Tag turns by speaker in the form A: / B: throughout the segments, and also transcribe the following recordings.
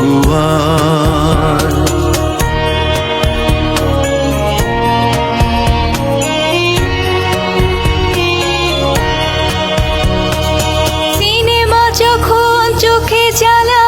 A: আয়
B: সিনেমা যখন চোখে জ্বালা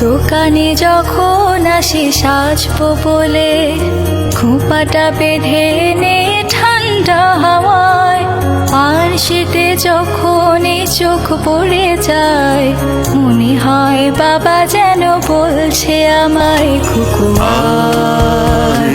B: দোকানে যখন আসি সাজবো বলে, খোঁপাটা বেঁধে নে ঠান্ডা হাওয়ায়। আর শীতে যখন চোখ পড়ে যায়, মনে হয় বাবা যেন বলছে আমায় খুকু আয়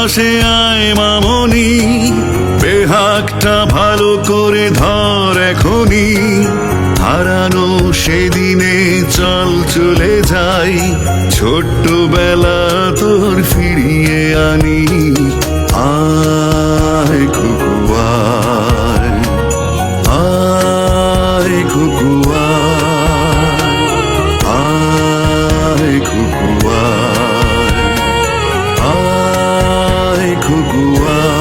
A: পাশে আয় মামনি বেহাকটা ভালো করে ধর এখনই। হারানো সেদিনে চল চলে যাই ছোট্ট বেলা তোর ফিরিয়ে আনি। world.